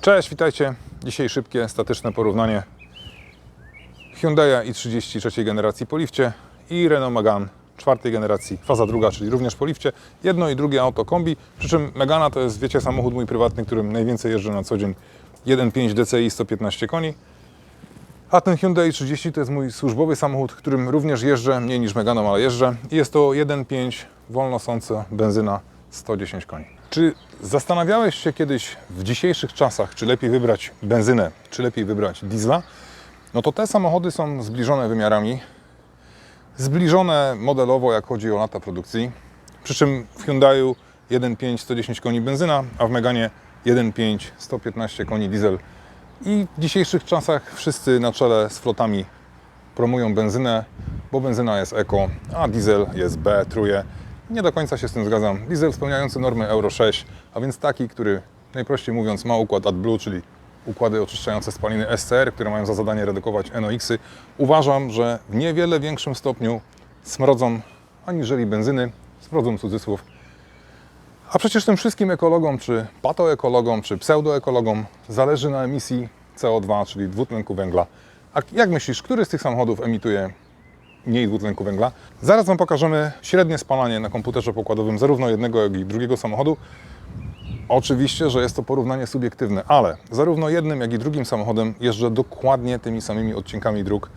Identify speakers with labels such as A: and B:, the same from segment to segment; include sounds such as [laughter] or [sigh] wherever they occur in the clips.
A: Cześć, witajcie. Dzisiaj szybkie, statyczne porównanie Hyundai i30 trzeciej generacji po lifcie i Renault Megane czwartej generacji, faza druga, czyli również po lifcie. Jedno i drugie auto kombi, przy czym Megana to jest, wiecie, samochód mój prywatny, którym najwięcej jeżdżę na co dzień. 1.5 DCI 115 koni. A ten Hyundai 30 to jest mój służbowy samochód, którym również jeżdżę, mniej niż Meganą, ale jeżdżę. I jest to 1.5 wolnosące benzyna 110 koni. Czy zastanawiałeś się kiedyś w dzisiejszych czasach, czy lepiej wybrać benzynę, czy lepiej wybrać diesla? No to te samochody są zbliżone wymiarami, zbliżone modelowo, jak chodzi o lata produkcji. Przy czym w Hyundaiu 1.5 110 koni benzyna, a w Meganie 1.5 115 koni diesel. I w dzisiejszych czasach wszyscy na czele z flotami promują benzynę, bo benzyna jest eko, a diesel jest B, truje. Nie do końca się z tym zgadzam. Diesel spełniający normy Euro 6, a więc taki, który najprościej mówiąc ma układ AdBlue, czyli układy oczyszczające spaliny SCR, które mają za zadanie redukować NOx-y, uważam, że w niewiele większym stopniu smrodzą aniżeli benzyny, smrodzą cudzysłów, a przecież tym wszystkim ekologom, czy patoekologom, czy pseudoekologom zależy na emisji CO2, czyli dwutlenku węgla. A jak myślisz, który z tych samochodów emituje mniej dwutlenku węgla? Zaraz Wam pokażemy średnie spalanie na komputerze pokładowym zarówno jednego, jak i drugiego samochodu. Oczywiście, że jest to porównanie subiektywne, ale zarówno jednym, jak i drugim samochodem jeżdżę dokładnie tymi samymi odcinkami dróg.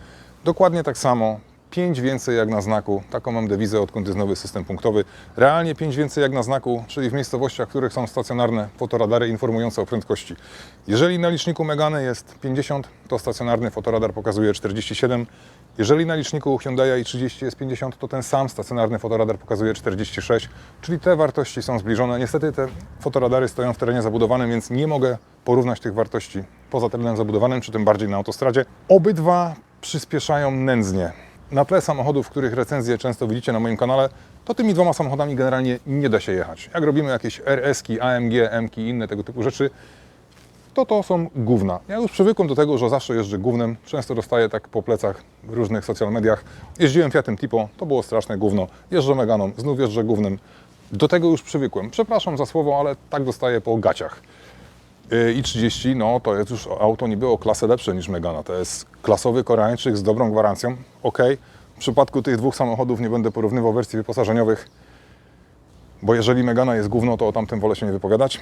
A: Dokładnie tak samo. 5 więcej jak na znaku. Taką mam dewizę, odkąd jest nowy system punktowy. Realnie 5 więcej jak na znaku, czyli w miejscowościach, w których są stacjonarne fotoradary informujące o prędkości. Jeżeli na liczniku Megany jest 50, to stacjonarny fotoradar pokazuje 47. Jeżeli na liczniku Hyundai i30 jest 50, to ten sam stacjonarny fotoradar pokazuje 46, czyli te wartości są zbliżone. Niestety te fotoradary stoją w terenie zabudowanym, więc nie mogę porównać tych wartości poza terenem zabudowanym, czy tym bardziej na autostradzie. Obydwa przyspieszają nędznie. Na tle samochodów, których recenzje często widzicie na moim kanale, to tymi dwoma samochodami generalnie nie da się jechać. Jak robimy jakieś RS-ki, AMG, M-ki i inne tego typu rzeczy, to to są gówna. Ja już przywykłem do tego, że zawsze jeżdżę gównem. Często dostaję tak po plecach w różnych social mediach. Jeździłem Fiatem Tipo, to było straszne gówno. Jeżdżę Meganą, znów jeżdżę gównem. Do tego już przywykłem. Przepraszam za słowo, ale tak dostaję po gaciach. I 30, no to jest już auto niby o klasę lepsze niż Megana. To jest klasowy Koreańczyk z dobrą gwarancją. Ok, w przypadku tych dwóch samochodów nie będę porównywał wersji wyposażeniowych, bo jeżeli Megana jest gówno, to o tamtym wolę się nie wypowiadać.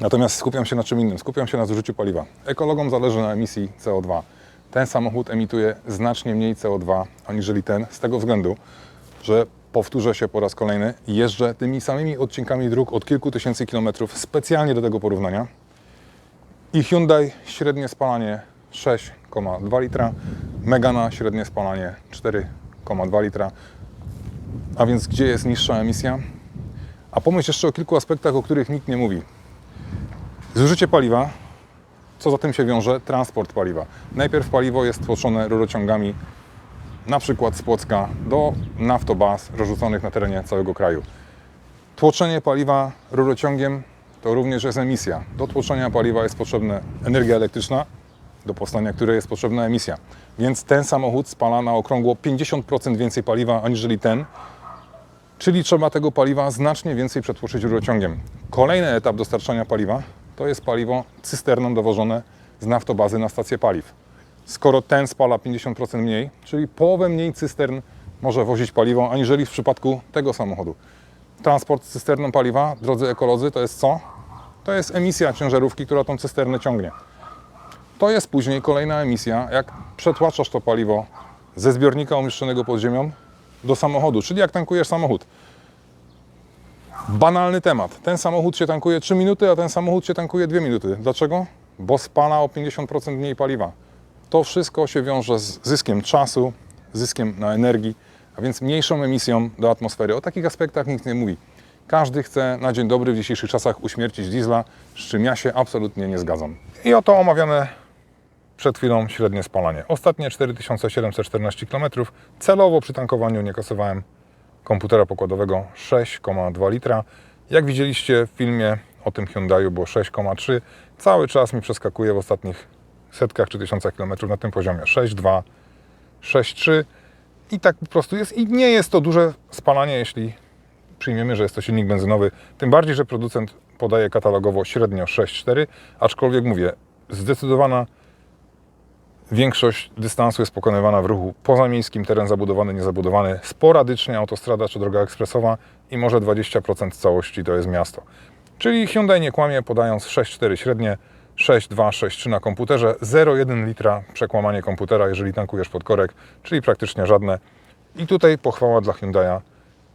A: Natomiast skupiam się na czym innym. Skupiam się na zużyciu paliwa. Ekologom zależy na emisji CO2. Ten samochód emituje znacznie mniej CO2 aniżeli ten, z tego względu, że powtórzę się po raz kolejny, jeżdżę tymi samymi odcinkami dróg od kilku tysięcy kilometrów specjalnie do tego porównania. I Hyundai średnie spalanie 6,2 litra, Megana średnie spalanie 4,2 litra. A więc gdzie jest niższa emisja? A pomyśl jeszcze o kilku aspektach, o których nikt nie mówi. Zużycie paliwa, co za tym się wiąże? Transport paliwa. Najpierw paliwo jest tłoczone rurociągami, na przykład z Płocka do naftobaz rozrzuconych na terenie całego kraju. Tłoczenie paliwa rurociągiem to również jest emisja. Do tłoczenia paliwa jest potrzebna energia elektryczna, do powstania której jest potrzebna emisja. Więc ten samochód spala na okrągło 50% więcej paliwa aniżeli ten, Czyli trzeba tego paliwa znacznie więcej przetłoczyć rurociągiem. Kolejny etap dostarczania paliwa to jest paliwo cysterną dowożone z naftobazy na stację paliw. Skoro ten spala 50% mniej, czyli połowę mniej cystern może wozić paliwo, aniżeli w przypadku tego samochodu. Transport cysterną paliwa, drodzy ekolodzy, to jest co? To jest emisja ciężarówki, która tą cysternę ciągnie. To jest później kolejna emisja, jak przetłaczasz to paliwo ze zbiornika umieszczonego pod ziemią do samochodu, czyli jak tankujesz samochód. Banalny temat. Ten samochód się tankuje 3 minuty, a ten samochód się tankuje 2 minuty. Dlaczego? Bo spala o 50% mniej paliwa. To wszystko się wiąże z zyskiem czasu, zyskiem na energii, a więc mniejszą emisją do atmosfery. O takich aspektach nikt nie mówi. Każdy chce na dzień dobry w dzisiejszych czasach uśmiercić diesla, z czym ja się absolutnie nie zgadzam. I oto omawiane przed chwilą średnie spalanie. Ostatnie 4714 km. Celowo przy tankowaniu nie kasowałem komputera pokładowego 6,2 litra. Jak widzieliście w filmie o tym Hyundaiu było 6,3. Cały czas mi przeskakuje w ostatnich setkach czy tysiącach kilometrów na tym poziomie 6,2, 6,3 i tak po prostu jest. I nie jest to duże spalanie, jeśli przyjmiemy, że jest to silnik benzynowy. Tym bardziej, że producent podaje katalogowo średnio 6,4, aczkolwiek mówię, zdecydowana większość dystansu jest pokonywana w ruchu pozamiejskim, teren zabudowany, niezabudowany, sporadycznie autostrada czy droga ekspresowa i może 20% całości to jest miasto. Czyli Hyundai nie kłamie, podając 6,4 średnie, 6,2, 6,3 na komputerze, 0,1 litra przekłamanie komputera, jeżeli tankujesz pod korek, czyli praktycznie żadne. I tutaj pochwała dla Hyundai'a.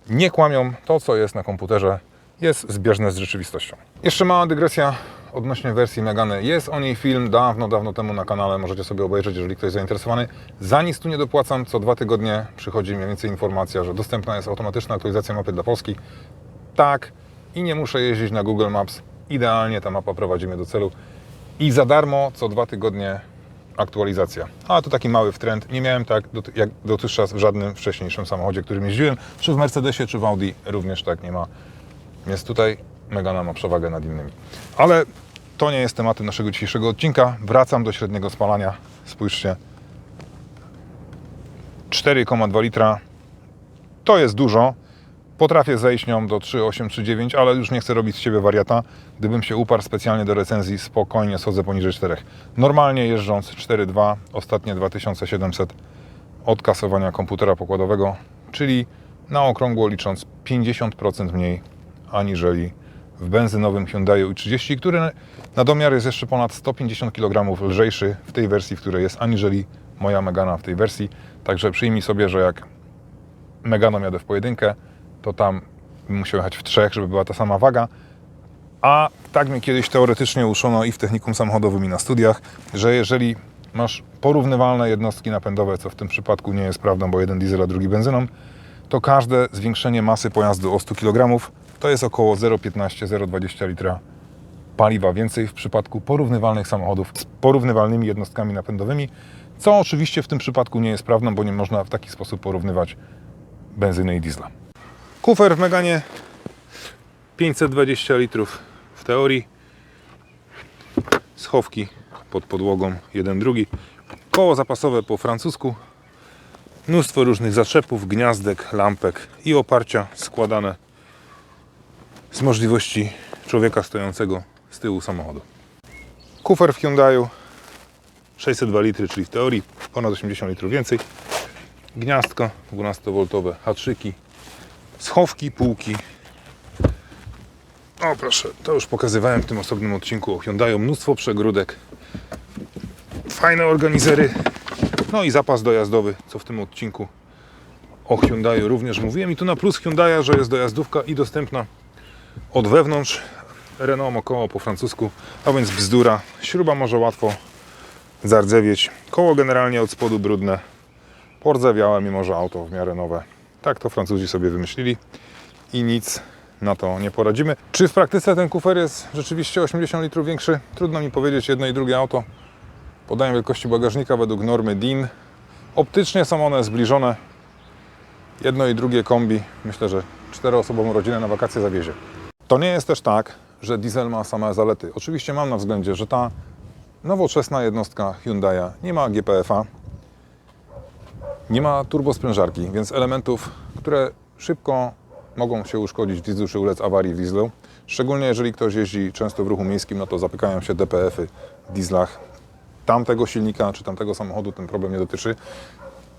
A: Nie kłamią, to co jest na komputerze jest zbieżne z rzeczywistością. Jeszcze mała dygresja odnośnie wersji Megany. Jest o niej film dawno, dawno temu na kanale, możecie sobie obejrzeć, jeżeli ktoś jest zainteresowany. Za nic tu nie dopłacam, co dwa tygodnie przychodzi mniej więcej informacja, że dostępna jest automatyczna aktualizacja mapy dla Polski. Tak, i nie muszę jeździć na Google Maps. Idealnie ta mapa prowadzi mnie do celu. I za darmo co dwa tygodnie aktualizacja. A to taki mały wtrend. Nie miałem tak jak dotychczas w żadnym wcześniejszym samochodzie, którym jeździłem. Czy w Mercedesie, czy w Audi również tak nie ma. Więc tutaj Megana ma przewagę nad innymi. Ale to nie jest tematem naszego dzisiejszego odcinka. Wracam do średniego spalania. Spójrzcie. 4,2 litra. To jest dużo. Potrafię zejść nią do 3,8, 3,9, ale już nie chcę robić z siebie wariata. Gdybym się uparł specjalnie do recenzji, spokojnie schodzę poniżej 4. Normalnie jeżdżąc 4,2, ostatnie 2700 od kasowania komputera pokładowego, czyli na okrągło licząc 50% mniej aniżeli w benzynowym Hyundai i30, który na domiar jest jeszcze ponad 150 kg lżejszy w tej wersji, w której jest, aniżeli moja Megana w tej wersji. Także przyjmij sobie, że jak Meganą jadę w pojedynkę, to tam musiał jechać w trzech, żeby była ta sama waga. A tak mnie kiedyś teoretycznie uszono i w technikum samochodowym i na studiach, że jeżeli masz porównywalne jednostki napędowe, co w tym przypadku nie jest prawdą, bo jeden diesel, a drugi benzyną, to każde zwiększenie masy pojazdu o 100 kg to jest około 0,15-0,20 litra paliwa więcej w przypadku porównywalnych samochodów z porównywalnymi jednostkami napędowymi, co oczywiście w tym przypadku nie jest prawdą, bo nie można w taki sposób porównywać benzyny i diesla. Kufer w Meganie 520 litrów w teorii. Schowki pod podłogą, jeden drugi. Koło zapasowe po francusku. Mnóstwo różnych zaczepów, gniazdek, lampek i oparcia składane z możliwości człowieka stojącego z tyłu samochodu. Kufer w Hyundaiu 602 litry, czyli w teorii ponad 80 litrów więcej. Gniazdko 12V, haczyki, schowki, półki. O proszę, to już pokazywałem w tym osobnym odcinku o Hyundaiu. Mnóstwo przegródek, fajne organizery, no i zapas dojazdowy, co w tym odcinku o Hyundaiu również mówiłem. I tu na plus Hyundai'a, że jest dojazdówka i dostępna od wewnątrz. Renault około po francusku, a więc bzdura. Śruba może łatwo zardzewieć. Koło generalnie od spodu brudne, pordzewiałe, mimo że auto w miarę nowe. Tak to Francuzi sobie wymyślili i nic na to nie poradzimy. Czy w praktyce ten kufer jest rzeczywiście 80 litrów większy? Trudno mi powiedzieć, jedno i drugie auto podają wielkości bagażnika według normy DIN. Optycznie są one zbliżone. Jedno i drugie kombi, myślę, że czteroosobową rodzinę na wakacje zawiezie. To nie jest też tak, że diesel ma same zalety. Oczywiście mam na względzie, że ta nowoczesna jednostka Hyundai'a nie ma GPF-a, nie ma turbosprężarki, więc elementów, które szybko mogą się uszkodzić w dieslu czy ulec awarii w dieslu. Szczególnie jeżeli ktoś jeździ często w ruchu miejskim, no to zapykają się DPF-y w dieslach tamtego silnika czy tamtego samochodu, ten problem nie dotyczy.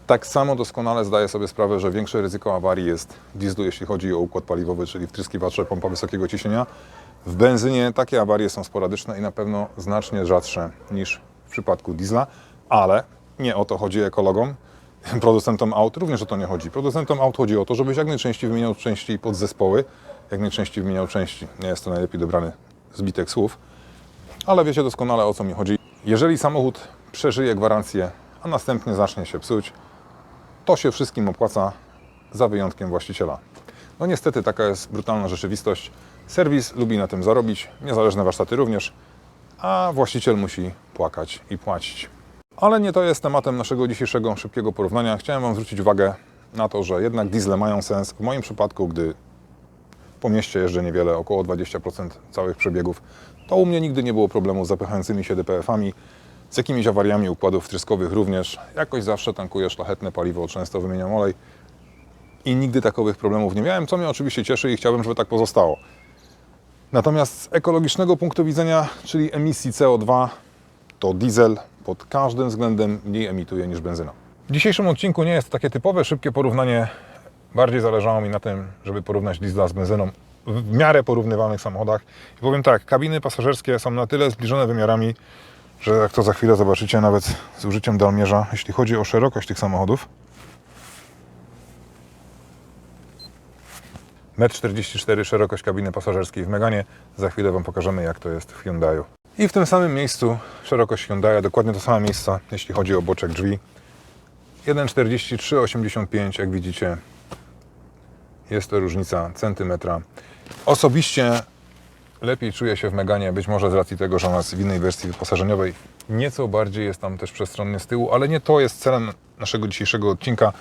A: Tak samo doskonale zdaję sobie sprawę, że większe ryzyko awarii jest w dieslu, jeśli chodzi o układ paliwowy, czyli wtryskiwacze, pompa wysokiego ciśnienia. W benzynie takie awarie są sporadyczne i na pewno znacznie rzadsze niż w przypadku diesla, ale nie o to chodzi ekologom. [laughs] Producentom aut również o to nie chodzi. Producentom aut chodzi o to, żebyś jak najczęściej wymieniał części i podzespoły, jak najczęściej wymieniał części. Nie jest to najlepiej dobrany zbitek słów, ale wiecie doskonale o co mi chodzi. Jeżeli samochód przeżyje gwarancję, a następnie zacznie się psuć, to się wszystkim opłaca za wyjątkiem właściciela. No niestety taka jest brutalna rzeczywistość. Serwis lubi na tym zarobić, niezależne warsztaty również, a właściciel musi płakać i płacić. Ale nie to jest tematem naszego dzisiejszego szybkiego porównania. Chciałem Wam zwrócić uwagę na to, że jednak diesle mają sens. W moim przypadku, gdy po mieście jeżdżę niewiele, około 20% całych przebiegów, to u mnie nigdy nie było problemu z zapychającymi się DPF-ami, z jakimiś awariami układów wtryskowych również. Jakoś zawsze tankuję szlachetne paliwo, często wymieniam olej i nigdy takowych problemów nie miałem, co mnie oczywiście cieszy i chciałbym, żeby tak pozostało. Natomiast z ekologicznego punktu widzenia, czyli emisji CO2, to diesel pod każdym względem mniej emituje niż benzyna. W dzisiejszym odcinku nie jest takie typowe, szybkie porównanie. Bardziej zależało mi na tym, żeby porównać diesla z benzyną w miarę porównywalnych samochodach. I powiem tak, kabiny pasażerskie są na tyle zbliżone wymiarami, że jak to za chwilę zobaczycie, nawet z użyciem dalmierza, jeśli chodzi o szerokość tych samochodów, 1,44 m szerokość kabiny pasażerskiej w Meganie. Za chwilę Wam pokażemy, jak to jest w Hyundaiu. I w tym samym miejscu szerokość Hyundai'a, dokładnie to samo miejsce, jeśli chodzi o boczek drzwi. 1,4385, jak widzicie, jest to różnica centymetra. Osobiście lepiej czuję się w Meganie, być może z racji tego, że ona jest w innej wersji wyposażeniowej. Nieco bardziej jest tam też przestronnie z tyłu, ale nie to jest celem naszego dzisiejszego odcinka.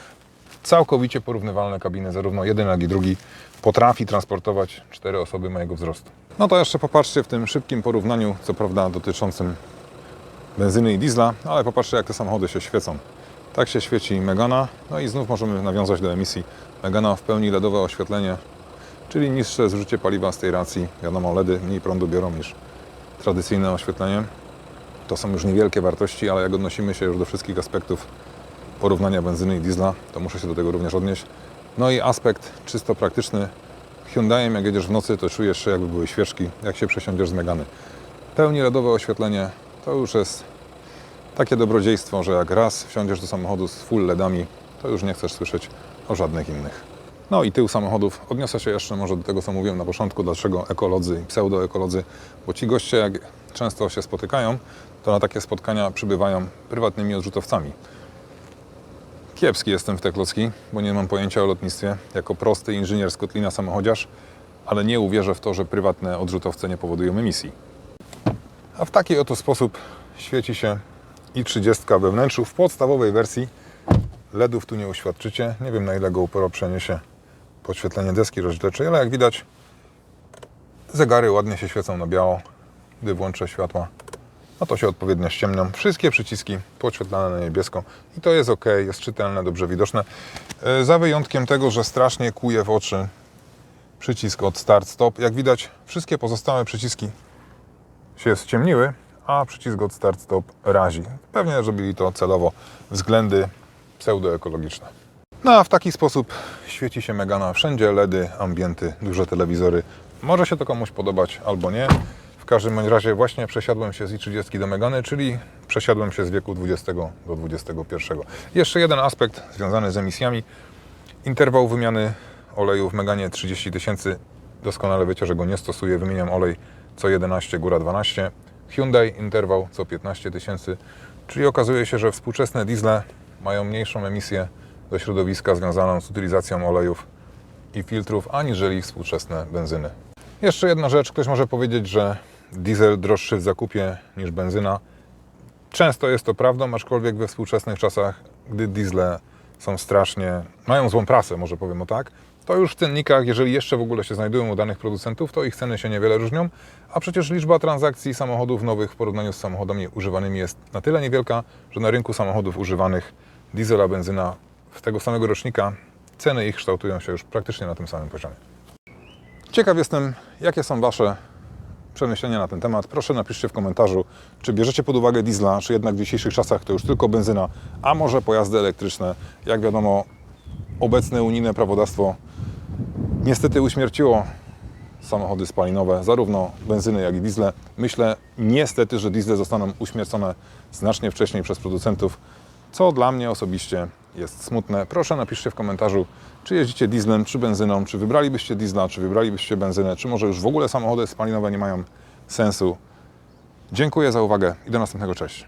A: Całkowicie porównywalne kabiny, zarówno jeden, jak i drugi, potrafi transportować cztery osoby mojego wzrostu. No to jeszcze popatrzcie w tym szybkim porównaniu, co prawda dotyczącym benzyny i diesla, ale popatrzcie jak te samochody się świecą. Tak się świeci Megana, no i znów możemy nawiązać do emisji. Megana w pełni LEDowe oświetlenie, czyli niższe zużycie paliwa z tej racji. Wiadomo, LEDy mniej prądu biorą niż tradycyjne oświetlenie. To są już niewielkie wartości, ale jak odnosimy się już do wszystkich aspektów porównania benzyny i diesla, to muszę się do tego również odnieść. No i aspekt czysto praktyczny. Hyundaiem, jak jedziesz w nocy, to czujesz jakby były świeczki, jak się przesiądziesz z Megany. Pełni LEDowe oświetlenie to już jest takie dobrodziejstwo, że jak raz wsiądziesz do samochodu z full LEDami, to już nie chcesz słyszeć o żadnych innych. No i tył samochodów. Odniosę się jeszcze może do tego, co mówiłem na początku, dlaczego ekolodzy i pseudoekolodzy, bo ci goście, jak często się spotykają, to na takie spotkania przybywają prywatnymi odrzutowcami. Kiepski jestem w te klocki, bo nie mam pojęcia o lotnictwie. Jako prosty inżynier z Kotlina samochodziarz, ale nie uwierzę w to, że prywatne odrzutowce nie powodują emisji. A w taki oto sposób świeci się i 30 we wnętrzu w podstawowej wersji. LEDów tu nie uświadczycie. Nie wiem na ile GoPro przeniesie podświetlenie deski rozdzielczej, ale jak widać zegary ładnie się świecą na biało. Gdy włączę światła, no to się odpowiednio ściemnią. Wszystkie przyciski podświetlane na niebiesko i to jest ok, jest czytelne, dobrze widoczne. E, Za wyjątkiem tego, że strasznie kuje w oczy przycisk od start stop. Jak widać, wszystkie pozostałe przyciski się ściemniły, a przycisk od start stop razi. Pewnie zrobili to celowo względy pseudoekologiczne. No a w taki sposób świeci się Megana wszędzie, LEDy, ambienty, duże telewizory. Może się to komuś podobać albo nie. W każdym bądź razie właśnie przesiadłem się z i30 do Megany, czyli przesiadłem się z wieku 20 do 21. Jeszcze jeden aspekt związany z emisjami. Interwał wymiany oleju w Meganie 30 tysięcy. Doskonale wiecie, że go nie stosuję. Wymieniam olej co 11, góra 12. Hyundai interwał co 15 tysięcy. Czyli okazuje się, że współczesne diesle mają mniejszą emisję do środowiska związaną z utylizacją olejów i filtrów, aniżeli współczesne benzyny. Jeszcze jedna rzecz. Ktoś może powiedzieć, że diesel droższy w zakupie niż benzyna. Często jest to prawdą, aczkolwiek we współczesnych czasach, gdy diesle są strasznie, mają złą prasę, może powiem o tak, to już w cennikach, jeżeli jeszcze w ogóle się znajdują u danych producentów, to ich ceny się niewiele różnią, a przecież liczba transakcji samochodów nowych w porównaniu z samochodami używanymi jest na tyle niewielka, że na rynku samochodów używanych diesela, benzyna w tego samego rocznika ceny ich kształtują się już praktycznie na tym samym poziomie. Ciekaw jestem, jakie są Wasze przemyślenia na ten temat. Proszę napiszcie w komentarzu, czy bierzecie pod uwagę diesla, czy jednak w dzisiejszych czasach to już tylko benzyna, a może pojazdy elektryczne. Jak wiadomo, obecne unijne prawodawstwo niestety uśmierciło samochody spalinowe, zarówno benzyny, jak i diesle. Myślę niestety, że diesle zostaną uśmiercone znacznie wcześniej przez producentów, co dla mnie osobiście jest smutne. Proszę napiszcie w komentarzu, czy jeździcie dieslem, czy benzyną, czy wybralibyście diesla, czy wybralibyście benzynę, czy może już w ogóle samochody spalinowe nie mają sensu. Dziękuję za uwagę i do następnego, cześć.